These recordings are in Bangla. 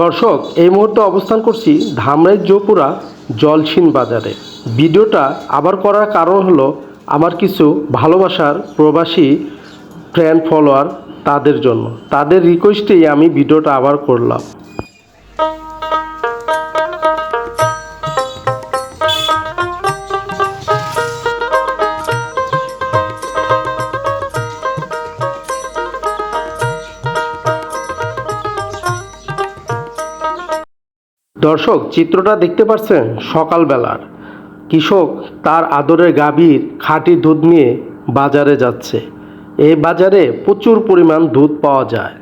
দর্শক, এই মুহূর্তে অবস্থান করছি ধামরাই জোপুরা জলছিন বাজারে। ভিডিওটা আবার করার কারণ হলো আমার কিছু ভালোবাসার প্রবাসী ফ্রেন্ড ফলোয়ার তাদের জন্য। তাদের রিকোয়েস্টেই আমি ভিডিওটা আবার করলাম। দর্শক, চিত্রটা দেখতে পাচ্ছেন সকালবেলার। কৃষক তার আদরের গাভীর খাঁটি দুধ নিয়ে বাজারে যাচ্ছে। এই বাজারে প্রচুর পরিমাণ দুধ পাওয়া যায়।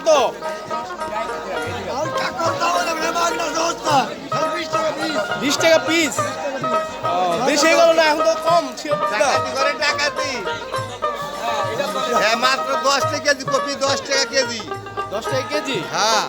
কত? বিশ টাকা পিস বেশি হয়ে গেল না এখন তো কম করে ডাকাতি হ্যাঁ মাত্র দশ টাকা কেজি কপি দশ টাকা কেজি। দশ টাকা কেজি? হ্যাঁ।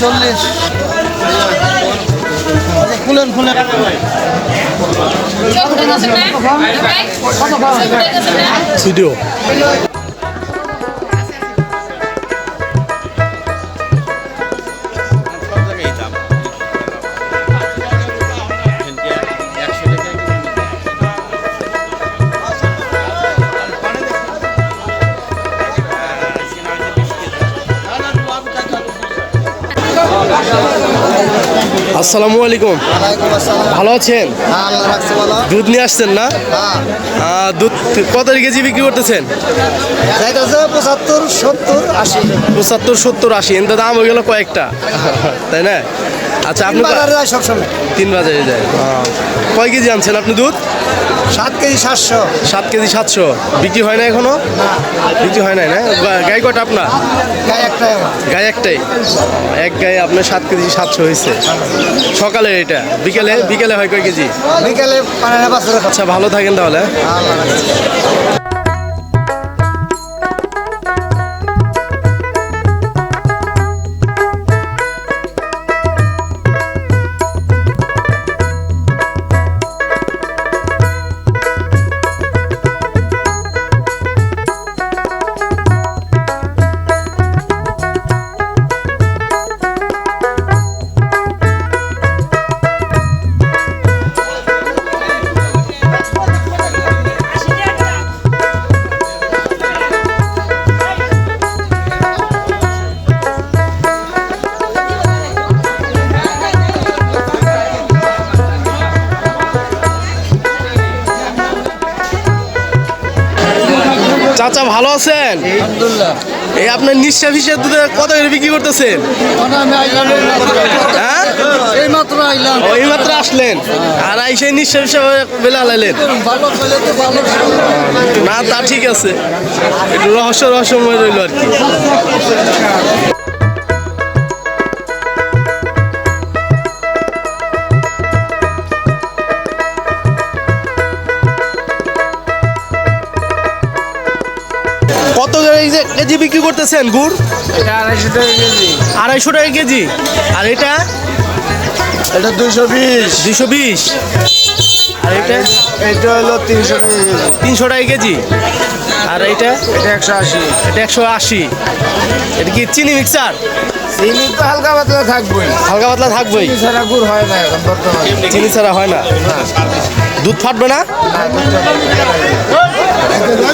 চল্লিশ। খুলেন খুলেন। ভিডিও আসসালামু আলাইকুম। ভালো আছেন? দুধ নিয়ে আসছেন না? দুধ কত কেজি বিক্রি করতেছেন? পঁচাত্তর সত্তর আশি। পঁচাত্তর সত্তর আশি। এতে দাম হয়ে গেল কয়েকটা। তাই না? আচ্ছা আপনি বাজারে যায় সবসময়। তিন বাজারে যায়। কয় কেজি আনছেন আপনি দুধ? সাত কেজি সাতশো। সাত কেজি সাতশো। বিক্রি হয় না এখনও? বিক্রি হয় নাই না? গা- গাই কটা আপনার? গায়ে একটা গায়ে একটাই? এক গায়ে আপনার সাত কেজি সাতশো হয়েছে। সকালে এটা। বিকেলে বিকেলে হয় কয় কেজি? বিকেলে আচ্ছা ভালো থাকেন তাহলে চাচা ভালো আছেন? এই আপনার নিঃশ্বাস দুধে কত করে বিক্রি করতেছেন? হ্যাঁ? মাত্র আসলেন? আর আইসে নিঃশ্বাস বেলা তো ভালো। না তা ঠিক আছে। একটু রহস্য রহস্যময় রইল আর কি। এই যে কেজি বিক্রি করতেছেন গুড়? এটা আড়াইশো টাকা কেজি। আড়াইশো টাকা কেজি। আর এটা? এটা দুশো বিশ। দুশো বিশ। আর এটা? এটা হলো তিনশো তিনশো টাকা কেজি। আর এইটা এটা একশো আশি। এটা একশো আশি। এটা কি চিনি মিক্সার? চিনি তো হালকা পাতলা থাকবেই। হালকা পাতলা থাকবেই। চিনি ছাড়া গুড় হয় না এখন বর্তমানে। চিনি ছাড়া হয় না। দুধ ফাটবে না। না, দুধটা